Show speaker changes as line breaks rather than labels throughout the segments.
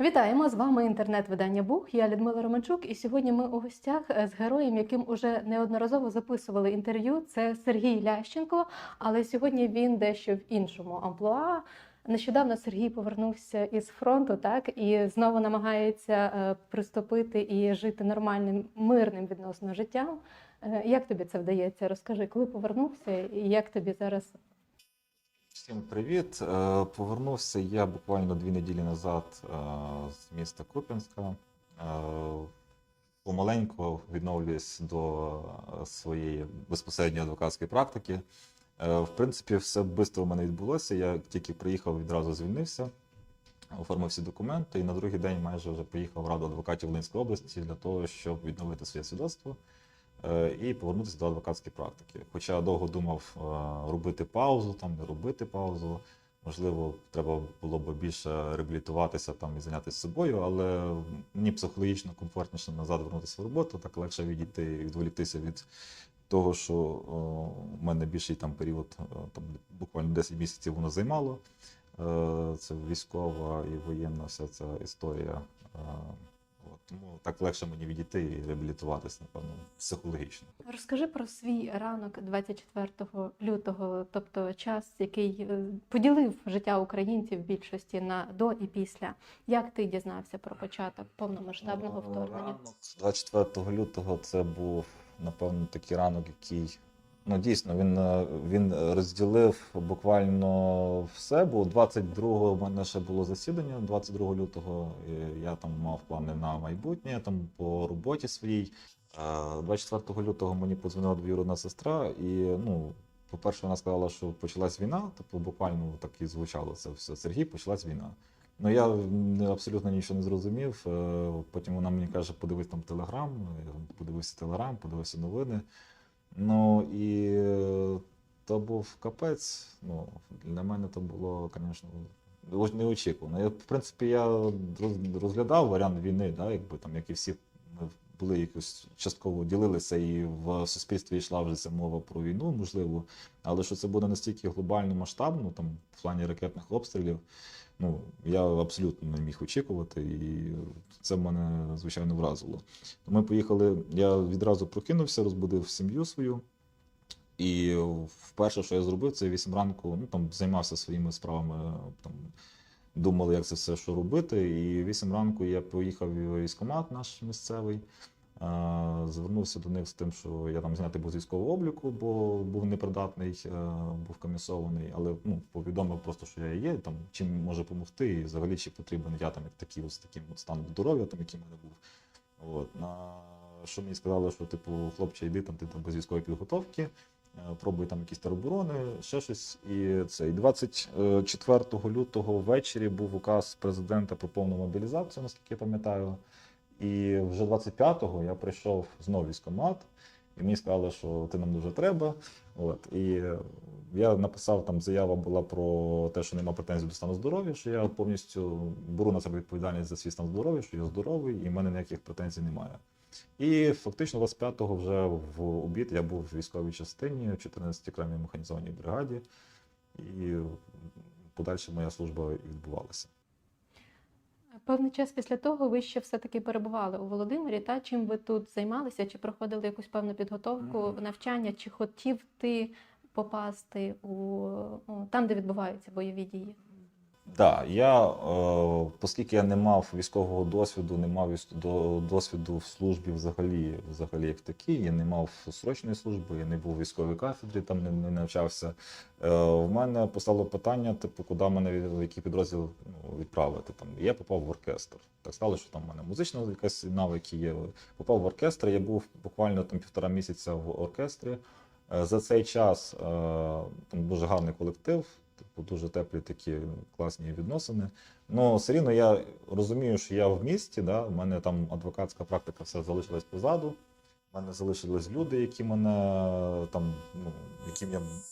Вітаємо з вами інтернет-видання Бух. Я Людмила Романчук, і сьогодні ми у гостях е, з героєм, яким уже неодноразово записували інтерв'ю. Це Сергій Лященко. Але сьогодні він дещо в іншому амплуа. Нещодавно Сергій повернувся із фронту, так і знову намагається е, приступити і жити нормальним, мирним відносно життям. Е, Як тобі це вдається? Розкажи, коли повернувся, і як тобі зараз
Всім привіт. Е, Повернувся я буквально дві неділі назад е, з міста Куп'янська. Е, Помаленьку відновлююсь до своєї безпосередньої адвокатської практики. В принципі, все швидко у мене відбулося. Я тільки приїхав, відразу звільнився, оформив всі документи, і на другий день майже вже поїхав в Раду адвокатів Волинської області для того, щоб відновити своє свідоцтво і повернутися до адвокатської практики. Хоча довго думав е, робити паузу, там не робити паузу. Можливо, треба було б більше реабілітуватися там і зайнятися собою, але мені психологічно комфортніше назад вернутися в роботу, так легше відійти і відволіктися від того, що о, в мене більший там період, е, там буквально 10 місяців воно займало. Е, Це військова і воєнна вся ця історія. Тому так легше мені відійти і реабілітуватися, напевно, психологічно.
Розкажи про свій ранок 24 лютого, тобто час, який е, поділив життя українців в більшості на до і після. Як ти дізнався про початок повномасштабного
Е,
вторгнення?
Ранок 24 лютого це був, напевно, такий ранок, який. Ну, дійсно, він, е, він розділив буквально все, бо 22-го в мене ще було засідання, 22 лютого я там мав плани на майбутнє, там по роботі своїй. Е, 24 лютого мені подзвонила двоюродна сестра, і ну, по-перше, вона сказала, що почалась війна, тобто буквально так і звучало це все. Сергій, почалась війна. Ну я абсолютно нічого не зрозумів. Е, Потім вона мені каже, подивись там телеграм, подивився телеграм, подивився новини. Ну і е, то був капець. Ну, для мене то було, звісно, неочікувано. Я, в принципі, я роз- розглядав варіант війни, да, якби там, як і всі ми були якось частково ділилися, і в суспільстві йшла вже ця мова про війну, можливо. Але що це буде настільки глобально масштабно, там в плані ракетних обстрілів, ну я абсолютно не міг очікувати, і це мене звичайно вразило. Ми поїхали. Я відразу прокинувся, розбудив сім'ю свою. І вперше, що я зробив, це 8 ранку, ну там займався своїми справами, там думали, як це все що робити. І 8 ранку я поїхав в військкомат наш місцевий. е, Звернувся до них з тим, що я там знятий був з військового обліку, бо був непридатний, е, був комісований, але ну, повідомив просто, що я є, там, чим може допомогти, і взагалі чи потрібен я там як такий, ось таким от станом здоров'я, там, який в мене був. От, на що мені сказали, що типу, хлопче, йди там, ти там без військової підготовки, е, пробуй там якісь тероборони, ще щось. І це. І 24 лютого ввечері був указ президента про повну мобілізацію, наскільки я пам'ятаю. І вже 25-го я прийшов знову в військкомат, і мені сказали, що ти нам дуже треба. От, і я написав там заява була про те, що нема претензій до стану здоров'я, що я повністю беру на себе відповідальність за свій стан здоров'я, що я здоровий, і в мене ніяких претензій немає. І фактично 25-го вже в обід я був в військовій частині, в 14-й окремій механізованій бригаді, і подальше моя служба і відбувалася.
Певний час після того ви ще все-таки перебували у Володимирі. Та чим ви тут займалися? Чи проходили якусь певну підготовку,
Мгм.
навчання, чи хотів ти попасти у у- там, де відбуваються бойові дії?
Так, я, е, оскільки я не мав військового досвіду, не мав досвіду в службі взагалі, взагалі як такий, я не мав срочної служби, я не був в військовій кафедрі, там не, не навчався. Е, в мене постало питання, типу, куди мене в який підрозділ ну, відправити. Там, я попав в оркестр. Так стало, що там в мене музична якась навики є. Попав в оркестр, я був буквально там півтора місяця в оркестрі. Е, За цей час е, там дуже гарний колектив, типу, дуже теплі такі класні відносини. Ну, все рівно я розумію, що я в місті, да, в мене там адвокатська практика все залишилась позаду. У мене залишились люди, які мене там, ну, яким я повинен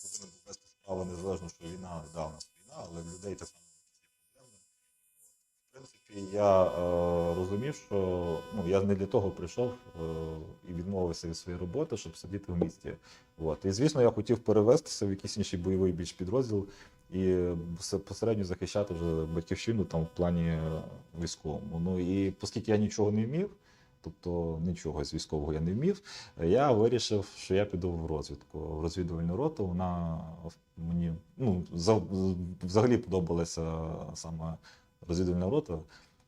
вести справу, незалежно, що війна, да, у нас війна, але людей так само принципі, я е, розумів, що ну, я не для того прийшов е, і відмовився від своєї роботи, щоб сидіти в місті. От. І звісно, я хотів перевестися в якийсь інший бойовий більш підрозділ. і безпосередньо захищати вже батьківщину там в плані військовому. Ну і оскільки я нічого не вмів, тобто нічого з військового я не вмів, я вирішив, що я піду в розвідку, в розвідувальну роту. Вона мені ну, взагалі подобалася саме розвідувальна рота.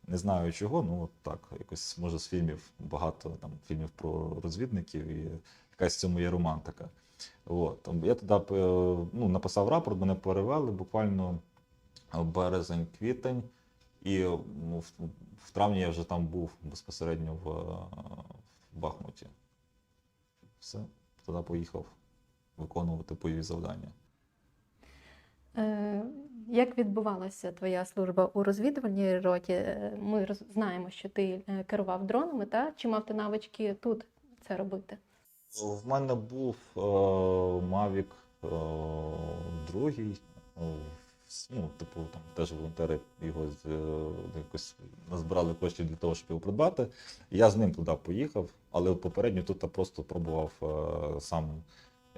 Не знаю чого, ну от так, якось може з фільмів багато там фільмів про розвідників, і якась в цьому є романтика. От. Я туди е, ну, написав рапорт, мене перевели буквально березень-квітень, і ну, в, травні я вже там був безпосередньо в, в Бахмуті. Все, туди поїхав виконувати бойові завдання.
Е, Як відбувалася твоя служба у розвідувальній роті? Е, Ми знаємо, що ти е, керував дронами, та чи мав ти навички тут це робити?
В мене був Mavic другий. Ну, типу, там теж волонтери його якось назбирали коштів для того, щоб його придбати. Я з ним туди поїхав, але попередньо тут просто пробував сам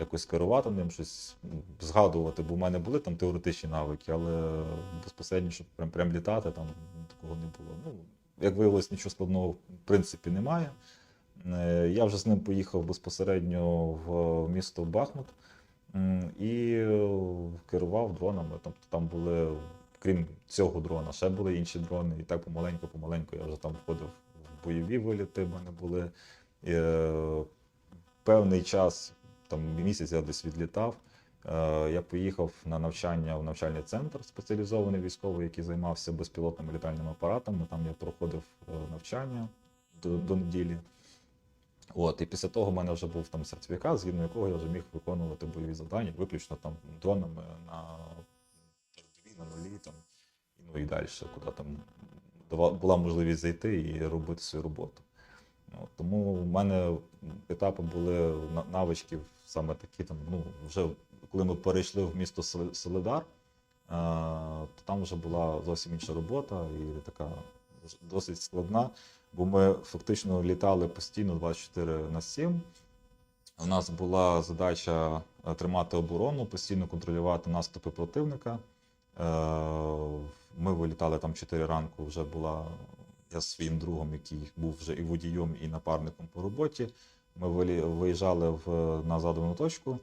якось керувати ним, щось згадувати, бо в мене були там теоретичні навики, але безпосередньо, щоб прям, прям літати, там такого не було. Ну, як виявилось, нічого складного в принципі немає. Е, Я вже з ним поїхав безпосередньо в місто Бахмут і керував дронами. Тобто там були, крім цього дрона, ще були інші дрони. І так помаленьку-помаленьку я вже там входив в бойові виліти. В мене були е, певний час, там місяць я десь відлітав. Е, Я поїхав на навчання в навчальний центр спеціалізований військовий, який займався безпілотними літальними апаратами. Там я проходив е, навчання до, до неділі. От, і після того в мене вже був там сертифікат, згідно якого я вже міг виконувати бойові завдання, виключно там дронами на на нулі, там, ну і далі, куди там була можливість зайти і робити свою роботу. От, тому в мене етапи були на- навички саме такі, там, ну, вже коли ми перейшли в місто Селе- Соледар, то там вже була зовсім інша робота і така досить складна, бо ми фактично літали постійно 24 на 7. У нас була задача е, тримати оборону, постійно контролювати наступи противника. Е, Ми вилітали там 4 ранку, вже була я з своїм другом, який був вже і водієм, і напарником по роботі. Ми виїжджали в, на задану точку.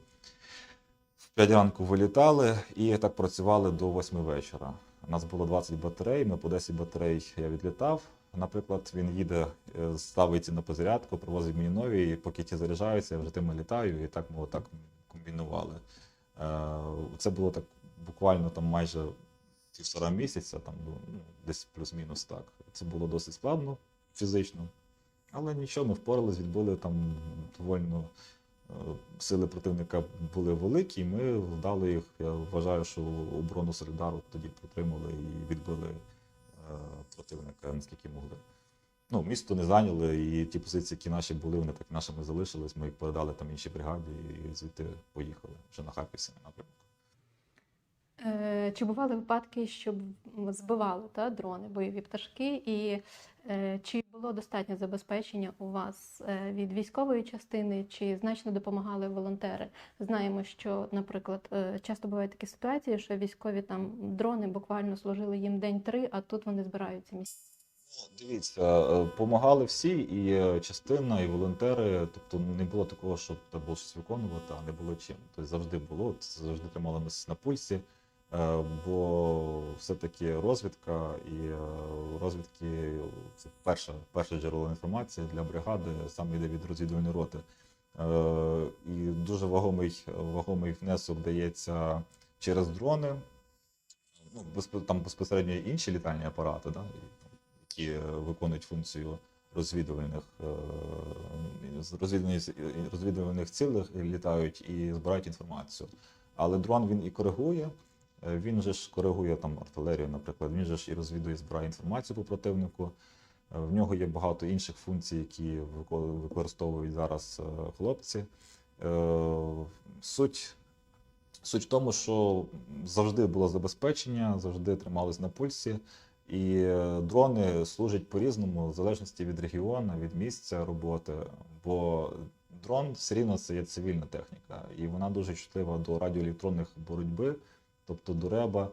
В 5 ранку вилітали і так працювали до 8 вечора. У нас було 20 батарей, ми по 10 батарей я відлітав. Наприклад, він їде, е, ставить на позарядку, привозить мені нові, і поки ті заряджаються, я вже тими літаю, і так ми отак комбінували. Е, Це було так буквально там майже півтора місяця, там ну, десь плюс-мінус так. Це було досить складно фізично. Але нічого, ми впорались, відбили там довольно е, сили противника були великі, і ми вдали їх. Я вважаю, що оборону Солідару тоді протримали і відбили е, противника наскільки могли. Ну, місто не зайняли, і ті позиції, які наші були, вони так нашими залишились. Ми їх передали там іншій бригаді і звідти поїхали вже на Харківський напрямок.
Е, Чи бували випадки, щоб збивали та, дрони, бойові пташки, і е, чи було достатньо забезпечення у вас е, від військової частини, чи значно допомагали волонтери? Знаємо, що, наприклад, часто бувають такі ситуації, що військові там дрони буквально служили їм день-три, а тут вони збираються місяць.
Ну, Дивіться, е, помагали всі, і частина, і волонтери. Тобто не було такого, щоб треба було щось виконувати, а не було чим. Тобто завжди було, завжди тримало нас на пульсі. Е, Бо все-таки розвідка і е, розвідки це перше, перше джерело інформації для бригади, саме йде від розвідувальної роти. Е, І дуже вагомий, вагомий внесок дається через дрони. Ну, там безпосередньо інші літальні апарати, да, які виконують функцію розвідувальних, розвідувальних, цілих літають і збирають інформацію. Але дрон він і коригує. Е, Він же ж коригує там артилерію, наприклад. Він же ж і розвідує, збирає інформацію по противнику. Е, В нього є багато інших функцій, які використовують зараз е, хлопці. Суть Суть в тому, що завжди було забезпечення, завжди тримались на пульсі, і дрони служать по-різному, в залежності від регіону, від місця роботи. Бо дрон все рівно це є цивільна техніка, і вона дуже чутлива до радіоелектронних боротьби. Тобто до реба,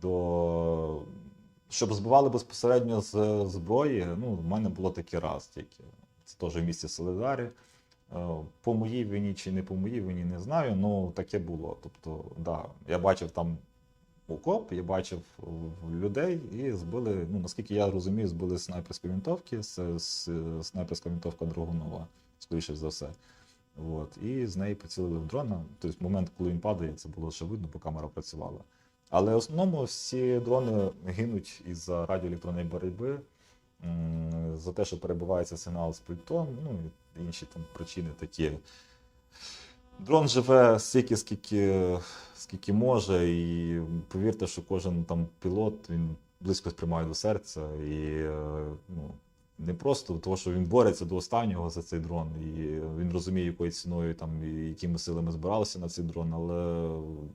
до щоб збивали безпосередньо з зброї. Ну, в мене було таке раз тільки. Це теж в місті Солидарі. Е, По моїй вині чи не по моїй вині, не знаю. Ну таке було. Тобто, да, я бачив там окоп, я бачив людей і збили. Ну наскільки я розумію, збили з, з снайперська винтовка Драгунова, скоріше за все. От, і з неї поцілили в дрона. Тобто, момент, коли він падає, це було ще видно, бо камера працювала. Але в основному всі дрони гинуть із-за радіоелектронної боротьби, за те, що перебувається сигнал з пультом, ну і інші там причини такі. Дрон живе стільки, скільки, скільки може, і повірте, що кожен там пілот він близько сприймає до серця. І е, ну, не просто того, що він бореться до останнього за цей дрон, і він розуміє, якою ціною там і якими силами збиралися на цей дрон, але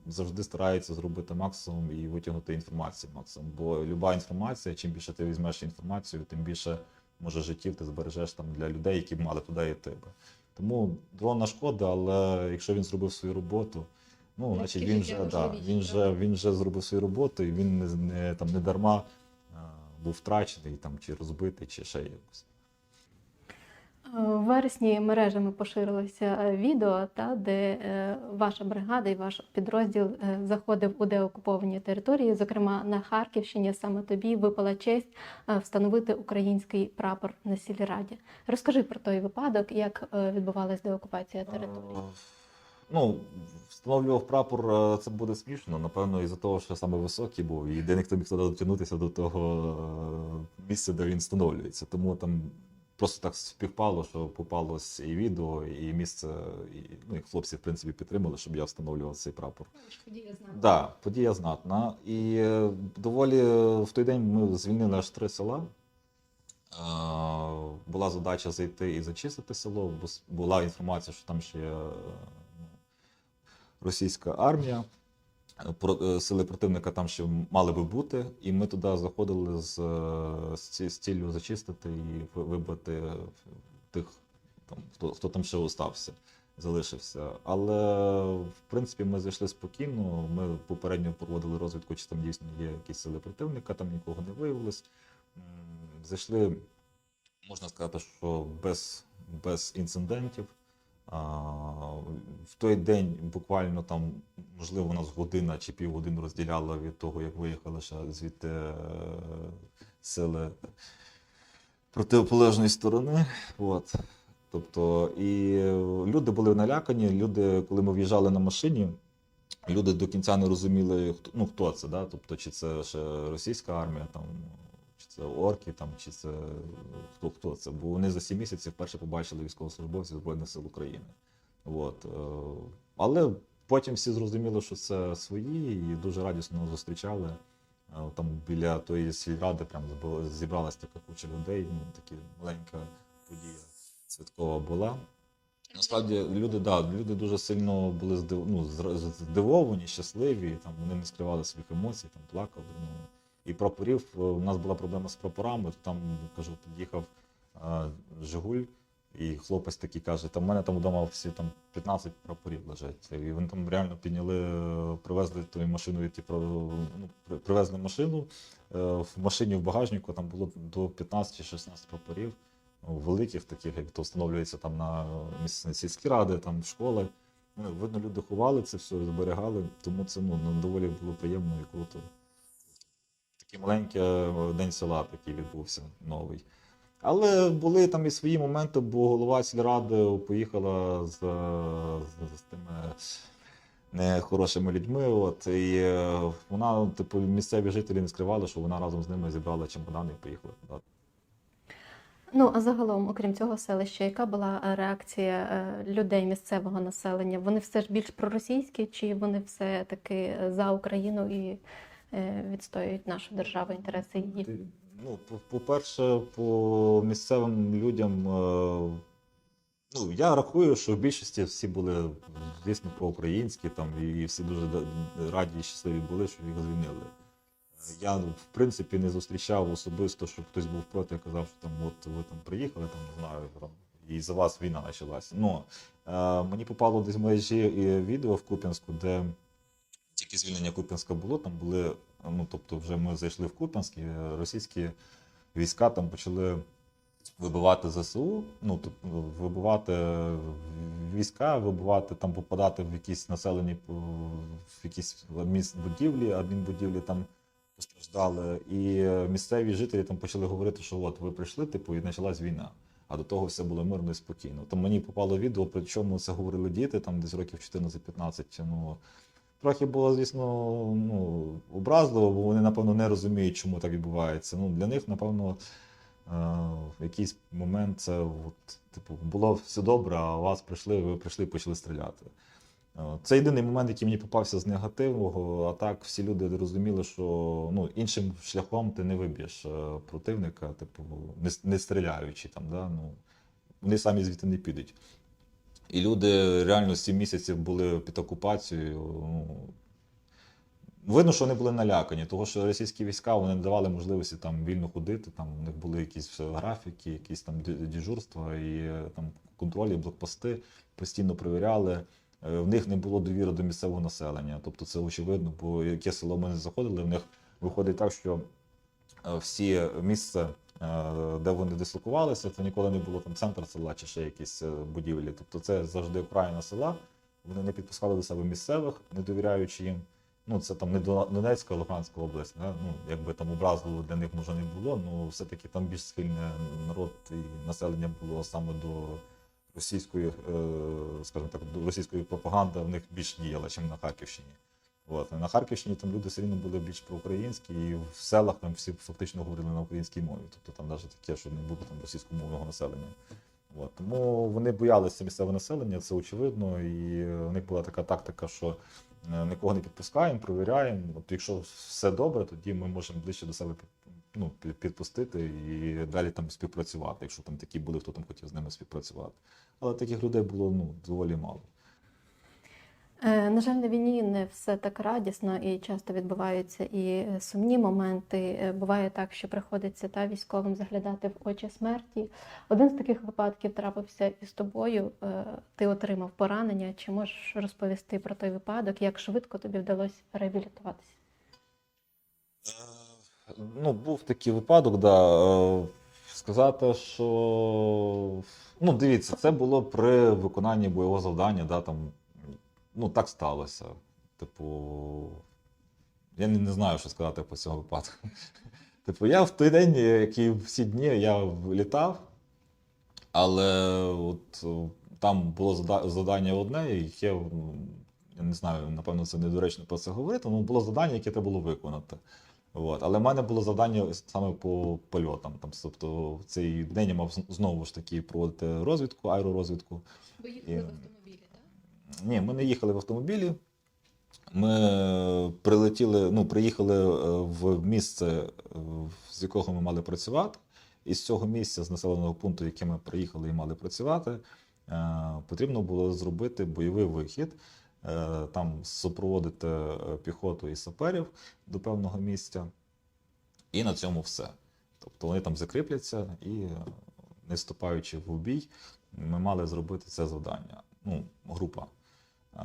завжди старається зробити максимум і витягнути інформацію максимум. Бо люба інформація, чим більше ти візьмеш інформацію, тим більше може життів ти збережеш там для людей, які б мали туди йти. Тому дрон на шкода, але якщо він зробив свою роботу, ну значить він вже да, він вже він вже зробив свою роботу, і він не, не там не дарма був втрачений там чи розбитий, чи ще якось.
Е, В вересні мережами поширилося е, відео, та, де е, ваша бригада і ваш підрозділ заходив у деокуповані території. Зокрема, на Харківщині саме тобі випала честь встановити український прапор на сільраді. Розкажи про той випадок, як відбувалась деокупація території.
Ну, встановлював прапор, е, це буде смішно, напевно, із-за того, що саме високий був, і де ніхто міг туди дотягнутися до того е, місця, де він встановлюється. Тому там просто так співпало, що попалось і відео, і місце, і, ну, і хлопці, в принципі, підтримали, щоб я встановлював цей прапор. Так, да, подія знатна. І е, доволі в той день ми звільнили аж три села. Була задача зайти і зачистити село, бо була інформація, що там ще ну, російська армія. Е, е, Сили противника там ще мали би бути, і ми туди заходили з, е, з, з ціллю зачистити і вибити тих, там, хто, хто там ще остався, залишився. Але в принципі ми зайшли спокійно. Ми попередньо проводили розвідку, чи там дійсно є якісь сили противника, там нікого не виявилось. Зайшли, можна сказати, що без, без інцидентів. В той день буквально там, можливо, у нас година чи півгодини розділяла від того, як виїхали ще звідти е, сили протиполежної сторони. От. Тобто, і люди були налякані. Люди, коли ми в'їжджали на машині, люди до кінця не розуміли, хто, ну, хто це, да? тобто, чи це ще російська армія, там, чи це орки, там, чи це хто, хто це. Бо вони за сім місяців вперше побачили військовослужбовців Збройних сил України. От. е, Але потім всі зрозуміли, що це свої, і дуже радісно зустрічали. Е, Там біля тої сільради прям зібралась така куча людей, ну, такі маленька подія святкова була. Насправді люди, да, люди дуже сильно були здив, ну, здивовані, щасливі, там, вони не скривали своїх емоцій, там, плакали. Ну. І прапорів, е, у нас була проблема з прапорами, там, кажу, під'їхав е, Жигуль, і хлопець такий каже, там в мене там вдома всі там 15 прапорів лежать. І вони там реально підняли, е, привезли машиною, ті, про- ну, при- привезли машину. В машині в багажнику там було до 15 чи 16 прапорів ну, великих, таких, як то встановлюється там на сільські ради, там школи. Ну, видно, люди ховали це все, зберігали, тому це ну, ну, доволі було приємно і круто. Такий маленький е, день села такий відбувся новий. Але були там і свої моменти, бо голова сільради поїхала з, з, з тими нехорошими людьми. От, і е, вона, типу, місцеві жителі не скривали, що вона разом з ними зібрала чемодани і поїхала. туди.
Ну а загалом, окрім цього селища, яка була е, реакція е, людей місцевого населення? Вони все ж більш проросійські, чи вони все таки за Україну і е, відстоюють нашу державу, інтереси її?
Ну, по- по-перше, по місцевим людям, е, ну, я рахую, що в більшості всі були, звісно, проукраїнські, там, і всі дуже раді і щасливі були, що їх звільнили. Е, Я, в принципі, не зустрічав особисто, щоб хтось був проти і казав, що там, от ви там приїхали, там, не знаю, там, і за вас війна почалася. Ну, е, мені попало десь в мережі відео в Куп'янську, де тільки звільнення Куп'янська було, там були, ну тобто, вже ми зайшли в Куп'янськ, і російські війська там почали вибивати ЗСУ, ну тобто вибивати війська, вибивати там, попадати в якісь населені е, в якісь адмінбудівлі, адмінбудівлі там постраждали. І місцеві жителі там почали говорити, що от ви прийшли, типу, і почалась війна. А до того все було мирно і спокійно. Там мені попало відео, при чому це говорили діти, там десь років 14-15. Ну, трохи було, звісно, ну, образливо, бо вони, напевно, не розуміють, чому так відбувається. Ну, для них, напевно, е, в якийсь момент це от, типу, було все добре, а у вас прийшли, ви прийшли і почали стріляти. Е, Це єдиний момент, який мені попався з негативного. А так всі люди розуміли, що ну, іншим шляхом ти не виб'єш е, противника, типу, не, не стріляючи там, да? ну, вони самі звідти не підуть. І люди реально 7 місяців були під окупацією. Ну, видно, що вони були налякані, тому що російські війська вони не давали можливості там вільно ходити. Там у них були якісь графіки, якісь там ді- дежурства і е, там контролі, блокпости постійно перевіряли. Е, В них не було довіри до місцевого населення. Тобто це очевидно, бо яке село ми не заходили, в них виходить так, що е, всі місце, е, де вони дислокувалися, це ніколи не було там центр села чи ще якісь е, будівлі. Тобто це завжди окраїна села. Вони не підпускали до себе місцевих, не довіряючи їм. Ну, це там не Донецька, Луганська область. Ну, якби там образливо для них може не було, ну все-таки там більш схильне народ і населення було саме до російської, е, скажімо так, до російської пропаганди в них більш діяла, ніж на Харківщині. От. На Харківщині там люди все рівно були більш проукраїнські, і в селах там всі фактично говорили на українській мові. Тобто там навіть таке, що не було там російськомовного населення. От. Тому вони боялися місцевого населення, це очевидно. І у них була така тактика, що е, нікого не підпускаємо, провіряємо. От якщо все добре, тоді ми можемо ближче до себе ну, підпустити і далі там співпрацювати, якщо там такі були, хто там хотів з ними співпрацювати. Але таких людей було ну, доволі мало.
Е, На жаль, на війні не все так радісно і часто відбуваються і е, сумні моменти. Е, Буває так, що приходиться та військовим заглядати в очі смерті. Один з таких випадків трапився із тобою. Ти отримав поранення. Чи можеш розповісти про той випадок? Як швидко тобі вдалося реабілітуватися?
Ну, був такий випадок, да. Сказати, що. Ну, дивіться, це було при виконанні бойового завдання, да, там, ну, так сталося. Типу, я не, не знаю, що сказати по цьому випадку. Типу, я в той день, як і всі дні, я літав, але от е, там було завдання одне, яке, я не знаю, напевно, це недоречно про це говорити, але було завдання, яке треба було виконати. От. Але в мене було завдання саме по польотам. Там, тобто в цей день я мав знову ж таки проводити розвідку, аеророзвідку.
Ви
їхали в
автомобілі?
Ні, ми не їхали в автомобілі. Ми прилетіли, ну, приїхали е, в місце, е, з якого ми мали працювати. І з цього місця, з населеного пункту, яке ми приїхали і мали працювати, е, потрібно було зробити бойовий вихід, е, там супроводити е, піхоту і саперів до певного місця. І на цьому все. Тобто вони там закріпляться і, е, не вступаючи в бій, ми мали зробити це завдання. Ну, група.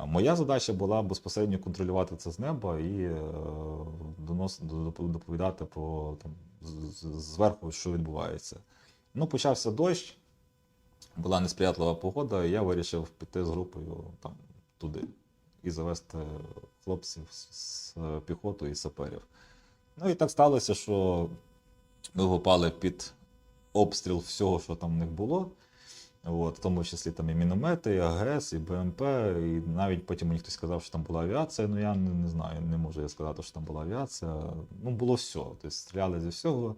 Моя задача була безпосередньо контролювати це з неба і е, донос, доповідати про там, зверху, що відбувається. Ну, почався дощ, була несприятлива погода, і я вирішив піти з групою там, туди і завести хлопців з, піхотою і саперів. Ну і так сталося, що ми попали під обстріл всього, що там в них було. От, в тому числі там і міномети, і АГС, і БМП, і навіть потім мені хтось сказав, що там була авіація. Ну я не, не знаю, не можу я сказати, що там була авіація. Ну, було все. Тобто стріляли зі всього.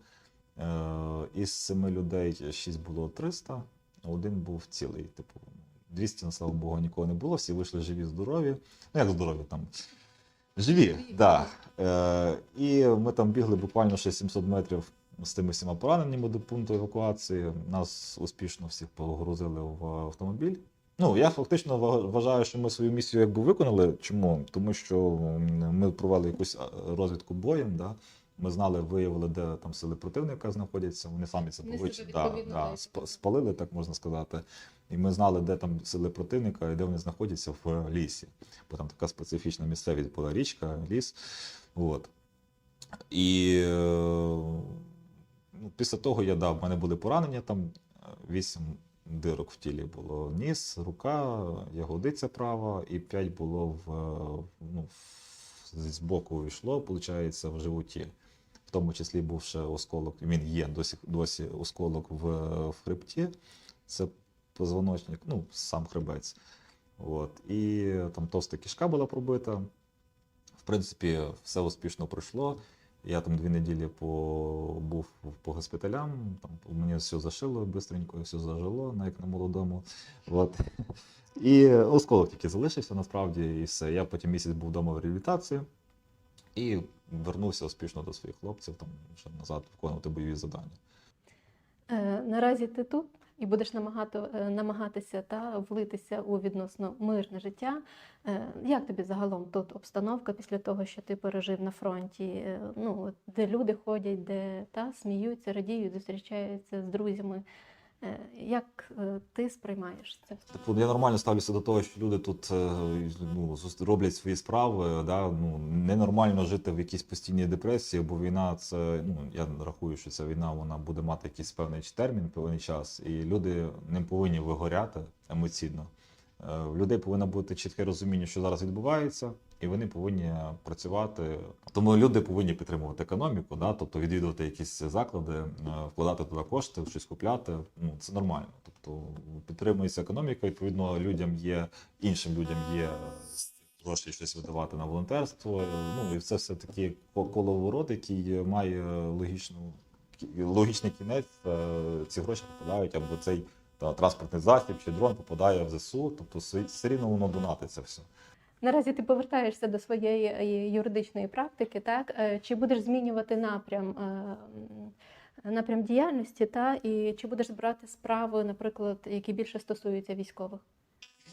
Е, із семи людей шість було 300, а один був цілий. Типу, 200, на слава Богу, нікого не було, всі вийшли живі, здорові. Ну, як здорові там. Живі, так. Да. Е, і ми там бігли буквально ще 700 метрів з тими всіма пораненнями до пункту евакуації. Нас успішно всіх погрузили в автомобіль. Ну, я фактично вважаю, що ми свою місію якби виконали. Чому? Тому що ми провели якусь розвідку боєм, да? Ми знали, виявили, де там сили противника знаходяться. Вони самі це
Вони
пович... да, да, спалили, так можна сказати. І ми знали, де там сили противника і де вони знаходяться в лісі. Бо там така специфічна місцевість була річка, ліс. От. І е, ну, після того я дав, в мене були поранення, там е, вісім дирок в тілі було. Ніс, рука, ягодиця права, і п'ять було в, е, ну, з боку йшло, виходить, в животі. В тому числі був ще осколок, він є досі, досі осколок в, в хребті. Це позвоночник, ну, сам хребець. От. І там товста кишка була пробита. В принципі, все успішно пройшло. Я там дві неділі по, був по госпіталям, там мені все зашило швидко, все зажило, як на молодому. От. І осколок тільки залишився насправді, і все. Я потім місяць був вдома в реабілітації і вернувся успішно до своїх хлопців, там ще назад виконувати бойові завдання.
Е, Наразі ти тут і будеш намагати, е, намагатися та влитися у відносно мирне життя. Е, Як тобі загалом тут обстановка після того, що ти пережив на фронті? Е, Ну, де люди ходять, де та сміються, радіють, зустрічаються з друзями. Е, Як е, ти сприймаєш це?
Я нормально ставлюся до того, що люди тут е, ну, роблять свої справи. Да? Ну, ненормально жити в якійсь постійній депресії, бо війна це, ну, я рахую, що ця війна вона буде мати якийсь певний термін, певний час, і люди не повинні вигоряти емоційно. В людей повинно бути чітке розуміння, що зараз відбувається, і вони повинні працювати. Тому люди повинні підтримувати економіку, да? тобто відвідувати якісь заклади, е, вкладати туди кошти, щось купляти. Ну це нормально. Тобто підтримується економіка. Відповідно, людям є іншим людям є гроші щось видавати на волонтерство. Е, Ну і це все таки коловорот, який має логічну логічний кінець. Е, Ці гроші попадають або цей та, транспортний засіб чи дрон попадає в ЗСУ, тобто все рівно воно донатиться все.
Наразі ти повертаєшся до своєї е, юридичної практики, так? Е, Чи будеш змінювати напрям, е, напрям діяльності, та? і чи будеш брати справи, наприклад, які більше стосуються військових?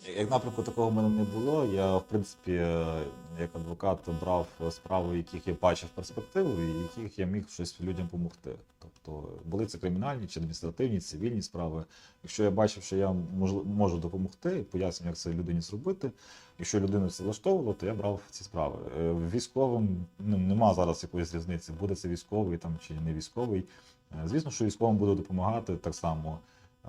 Як напрямку такого в мене не було. Я, в принципі, е, як адвокат брав справи, яких я бачив перспективу, і яких я міг щось людям допомогти. Тобто були це кримінальні чи адміністративні, цивільні справи. Якщо я бачив, що я можу, допомогти, пояснюю, як це людині зробити. Якщо людину це влаштовувало, то я брав ці справи. Е, Військовим ну, нема зараз якоїсь різниці, буде це військовий там чи не військовий. Е, Звісно, що військовим буду допомагати так само.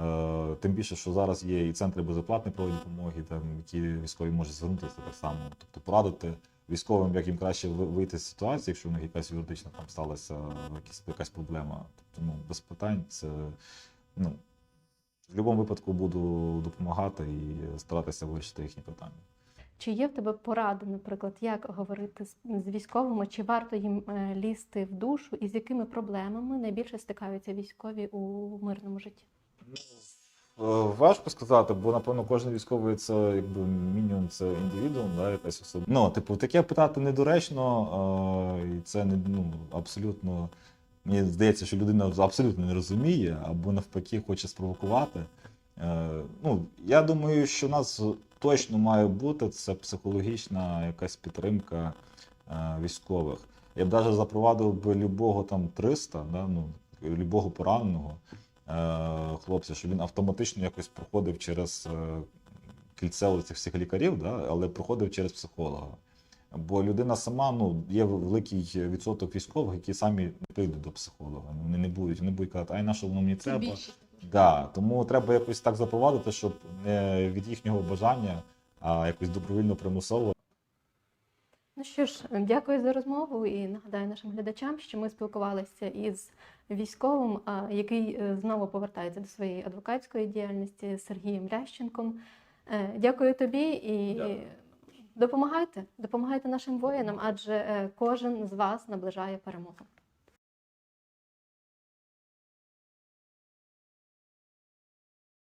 Е, Тим більше, що зараз є і центри безоплатної правової допомоги, там які військові можуть звернутися так само. Тобто порадити військовим, як їм краще вийти з ситуації, якщо в них якась юридична там сталася якась, якась проблема. Тобто, ну, без питань це ну, в будь-якому випадку буду допомагати і старатися вирішити їхні питання.
Чи є в тебе поради, наприклад, як говорити з, з військовими, чи варто їм е, лізти в душу, і з якими проблемами найбільше стикаються військові у мирному житті?
Е, Важко сказати, бо напевно кожен військовий це якби мінімум це індивідуум, да, якась особа. Ну, типу, таке питати недоречно, е, і це не ну абсолютно. Мені здається, що людина абсолютно не розуміє або навпаки хоче спровокувати. Е, Ну, я думаю, що у нас точно має бути це психологічна якась підтримка е, військових. Я б навіть запровадив би любого там 300, да, ну, любого пораненого хлопця, щоб він автоматично якось проходив через е, кільце цих всіх лікарів, да, але проходив через психолога. Бо людина сама, ну, є великий відсоток військових, які самі не прийдуть до психолога. Вони не будуть, вони будуть казати, ай, на що воно мені треба. Да, тому треба якось так запровадити, щоб не від їхнього бажання, а якось добровільно примусово
Ну що ж, дякую за розмову і нагадаю нашим глядачам, що ми спілкувалися із військовим, який е, знову повертається до своєї адвокатської діяльності Сергієм Лященком. Е, Дякую тобі і
Дякую.
допомагайте, допомагайте нашим воїнам, адже е, кожен з вас наближає перемогу.